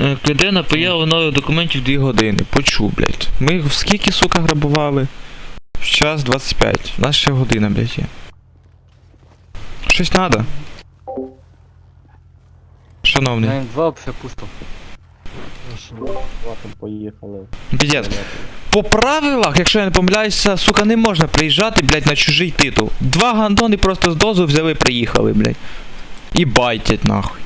Е, Людина поїла нових документів 2 години. Почув, блядь. Ми скільки, сука, грабували? Час 25. У нас ще година, блядь, є. Щось надо? Шановний. На М2 вообще пусто. Поїхали. По правилах, якщо я не помиляюся, сука, не можна приїжджати, блядь, на чужий титул. Два гандони просто з дозу взяли, приїхали, блядь. І байтять нахуй.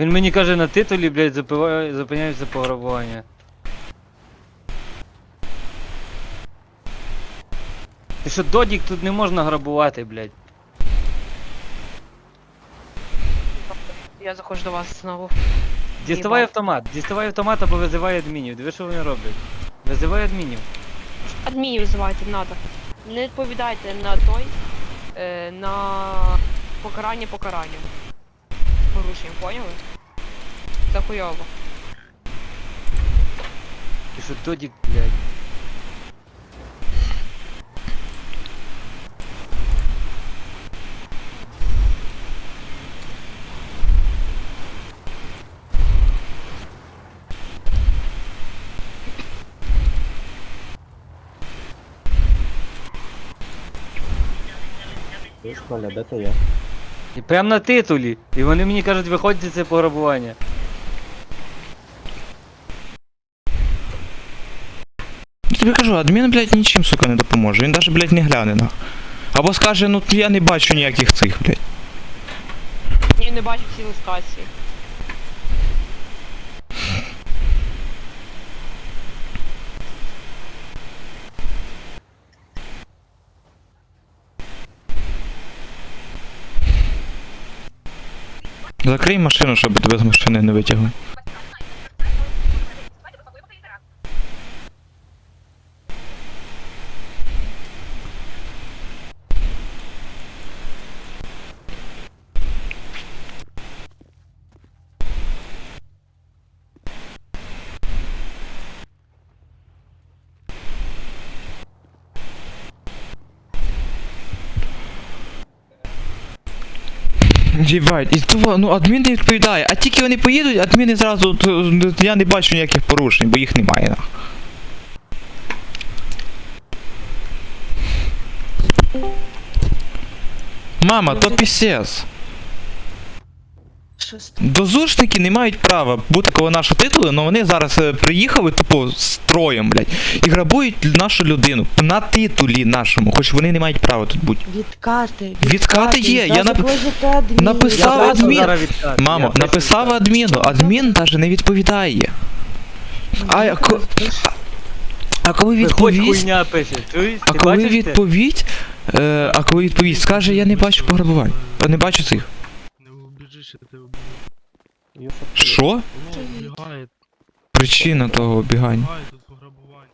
Він мені каже на титулі, блядь, запиває, зупиняється пограбування. Ти що, додік тут не можна грабувати, блядь. Я заходжу до вас знову. Діставай автомат, діставай автомат або визивай адмінів. Диви, що вони роблять. Визивай адмінів. Адмінів визивайте, надо. Не відповідайте на той, е, на покарання покаранню. Порушення, поняли? Це хуйово. Ти що, додік, блядь. Ти ж Коля, де ти є? І прям на титулі. І вони мені кажуть, виходьте це пограбування. Тобі кажу, адмін, блядь, нічим, сука, не допоможе. Він даже, блядь, не гляне нахуй. Або скаже, ну я не бачу ніяких цих, блядь. Я не бачу ці листації. Закрий машину, щоб тебе з машини не витягли. Дівать, і того, ну адмін не відповідає, а тільки вони поїдуть, адміни зразу, то, я не бачу ніяких порушень, бо їх немає. Мама, то пісец. Дозушники не мають права бути коло нашого титулу, але вони зараз е, приїхали, типу, з троєм, блядь, і грабують нашу людину на титулі нашому, хоч вони не мають права тут бути. Відкати. Відкати є, я нап- адмін. написав Я адмін. зараз. Я Мамо, пишу написав адміну, адмін навіть не відповідає. А, я ко- А коли Виходь, відповість, хуйня пише. Чуєш? а Ти коли бачиш це? відповідь, е, а коли відповість скаже, я не бачу пограбувань. Я не бачу цих. Юсуп, Що? Причина того обігання. бігає тут пограбування.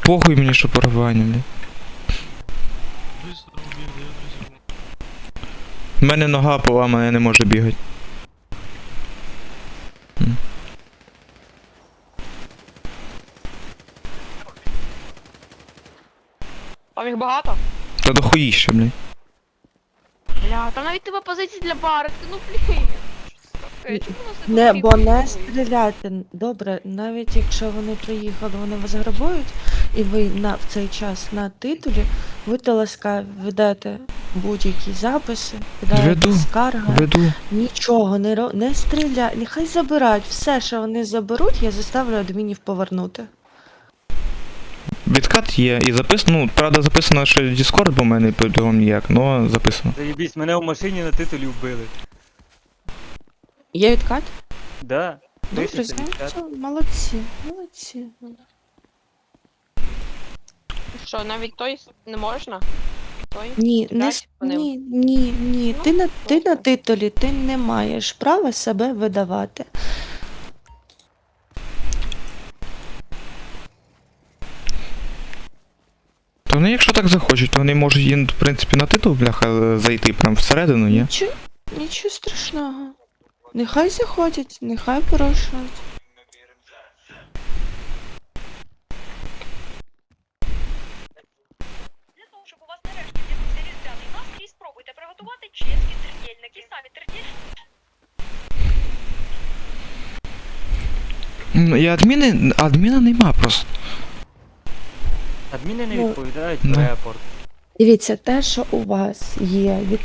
Похуй мені, що пограбування, блядь. Быстро убіг, даю 3. У мене нога поламана, я не можу бігати. Там їх багато? Та дохуїще, блядь. Бля, там навіть тебе позиції для бари, ну блін. Е, Чому таке Не, бо не хуйове? стріляти. Добре, навіть якщо вони приїхали, вони вас грабують, і ви на, в цей час на титулі, будьте ласкаві, ведете будь-які записи, Веду. скарги, Веду. нічого не ро... не стріляй, нехай забирають. Все, що вони заберуть, я заставлю адмінів повернути. Відкат є. І записано, ну, правда, записано ще Discord, бо в мене по-другому ніяк, але записано. Заєбісь, мене в машині на титулі вбили. Є відкат? Да. Добре, Пишеться знаєте, відкат. що? молодці, молодці. Що, навіть той не можна? Той? Ні, не с- по ним? ні, ні, ні. Ну, Ти на ти на титулі, ти не маєш права себе видавати. Вони, якщо так захочуть, то вони можуть їм, в принципі, на титул, бляха, зайти прям всередину, ні? Нічого, нічого страшного. Нехай заходять, нехай порушують. Для того, щоб у вас нарешті з'явився різдвяний настрій, спробуйте приготувати чеські тридільники. Самі тридільники Ну, І адміни, адміна нема просто. Адміни не Ну, відповідають ну. в репорт. Дивіться, те, що у вас є від